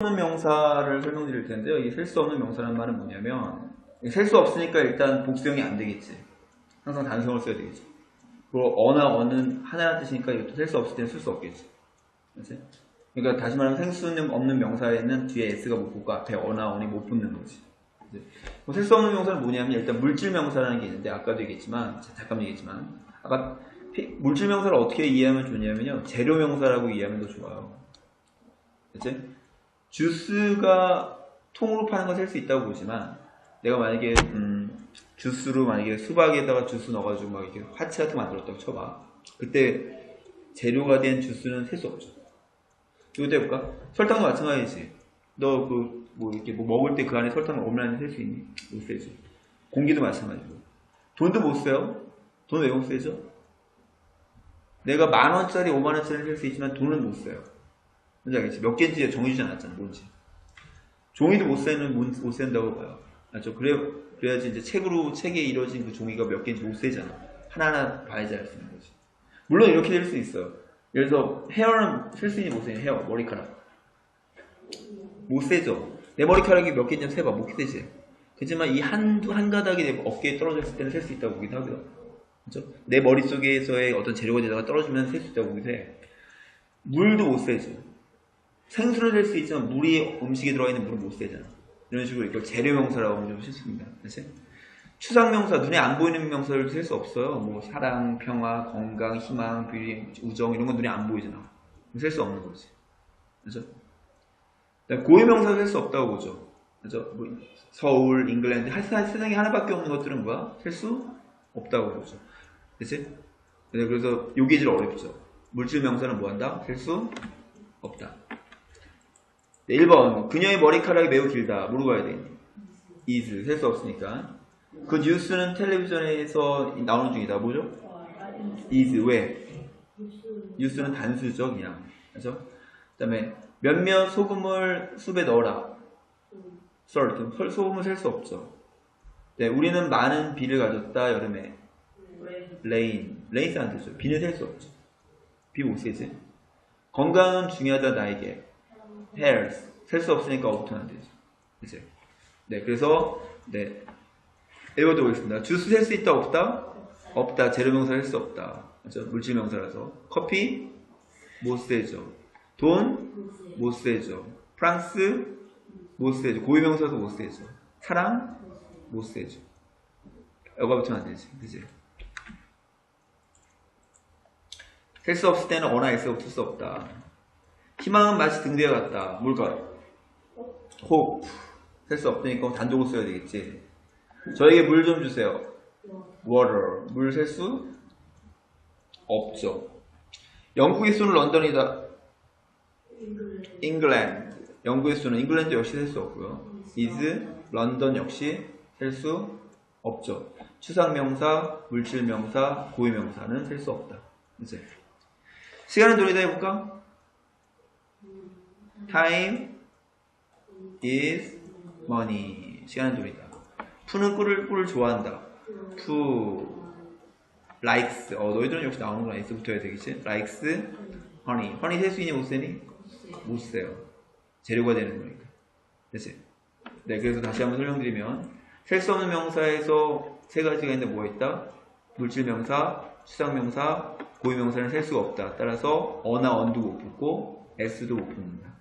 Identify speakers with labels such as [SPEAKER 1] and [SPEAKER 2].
[SPEAKER 1] 없는 명사를 설명드릴 텐데요. 이 셀 수 없는 명사라는 말은 뭐냐면 셀 수 없으니까 일단 복수형이 안 되겠지. 항상 단성을 써야 되겠지. 그리고 어나 어는 하나라는 뜻이니까 이것도 셀 수 없을 때는 쓸 수 없겠지. 그렇지? 그러니까 다시 말하면 생수는 없는 명사에는 뒤에 s가 못 붙고 앞에 어나 어이 못 붙는 거지. 뭐 셀수 없는 명사는 뭐냐면 일단 물질 명사라는 게 있는데 아까도 얘기했지만 잠깐 얘기했지만 아까 피- 물질 명사를 어떻게 이해하면 좋냐면요 재료 명사라고 이해하면 더 좋아요. 그치? 주스가 통으로 파는 건셀수 있다고 보지만 내가 만약에 음, 주스로 만약에 수박에다가 주스 넣어가지고 막 이렇게 화채 같은 거 만들었다고 쳐봐. 그때 재료가 된 주스는 셀수 없죠. 이것도 해볼까? 설탕도 마찬가지지. 너 그 뭐 이렇게 뭐 먹을 때 그 안에 설탕을 얼마나 셀수 있니? 못 세지. 공기도 마찬가지고. 돈도 못 세요. 돈 왜 못 세죠? 내가 만 원짜리, 오만 원짜리 셀 수 있지만 돈은 못 세요. 뭔지 알겠지? 몇 개인지 정해주지 않았잖아, 뭔지. 종이도 못 세는 못, 못 센다고 봐요. 맞죠? 그래, 그래야지 이제 책으로, 책에 이루어진 그 종이가 몇 개인지 못 세잖아. 하나하나 봐야지 알 수 있는 거지. 물론 이렇게 될 수 있어요. 예를 들어서 헤어는 셀수 있니 못 세니? 헤어, 머리카락. 못 세죠. 내 머리카락이 몇 개인지 세봐. 못 세지. 그렇지만 이 한두, 한 가닥이 내 어깨에 떨어졌을 때는 셀 수 있다고 보기도 하고요. 그죠? 내 머릿속에서의 어떤 재료가 되다가 떨어지면 셀 수 있다고 보기도 해. 물도 못 세죠. 생수는 셀수 있지만 물이 음식에 들어있는 물은 못 세잖아. 이런 식으로 이걸 재료명사라고 하면 좀 쉽습니다. 그치? 추상명사, 눈에 안 보이는 명사를 셀수 없어요. 뭐 사랑, 평화, 건강, 희망, 비리, 우정 이런 건 눈에 안 보이잖아. 셀수 없는 거지. 그죠? 고유명사 셀수 없다고 보죠. 그죠? 뭐 서울, 잉글랜드, 세상에 하나밖에 없는 것들은 뭐야? 셀수 없다고 보죠. 그치? 네, 그래서 요게 제일 어렵죠. 물질 명사는 뭐 한다? 셀수 없다. 네, 1번. 그녀의 머리카락이 매우 길다. 가야 돼? is. 셀 수 없으니까. 그 뉴스는 텔레비전에서 나오는 중이다. 뭐죠? is. 왜? 뉴스는 그냥. 그죠? 그 다음에 몇몇 소금을 숲에 넣어라. salt. 소- 소금을 셀 수 없죠. 네, 우리는 많은 비를 가졌다, 여름에. rain. rain 안 되죠. 비는 셀 수 없죠. 비 못 세지. 건강은 중요하다, 나에게. Health. 셀수 없으니까 없으면 안 되죠. 그치? 네, 그래서, 네. 읽어보겠습니다. 주스 셀 수 있다, 없다? 없다. 재료명사 셀수 없다. 그죠? 물질명사라서. 커피? 못 세죠. 돈? 못 세죠. 프랑스? 못 세죠. 고유명사도 못 세죠. 사랑? 못 세죠. 여가 붙으면 안 되지. 그지? 셀 수 없을 때는 어나 S가 붙을 수 없다. 희망은 마치 등대와 같다. 뭘까요? 호흡. 셀수 없으니까 단독을 써야 되겠지. 저에게 물 좀 주세요. water. 물 셀 수 없죠. 영국의 수는 런던이다. 잉글랜드. 영국의 수는 잉글랜드 역시 셀 수 없고요. is, 런던 역시 셀 수 없죠. 추상명사, 물질명사, 고유명사는 셀 수 없다. 이제 시간은 돌리다 해볼까? Time is money. 시간은 돌리다. 푸는 꿀을, 꿀을 좋아한다. 푸 likes. 어, 너희들은 역시 나오는구나. S 붙어야 되겠지? likes honey. honey 셀 수 있니 못 세니? 못 세요. 재료가 되는 거니까. 그치? 네, 그래서 다시 한번 설명드리면 셀 수 없는 명사에서 세 가지가 있는데 뭐 있다? 물질 명사, 추상 명사, 고유 명사는 셀 수가 없다. 따라서 어나 언도 못 붙고 s도 못 붙는다.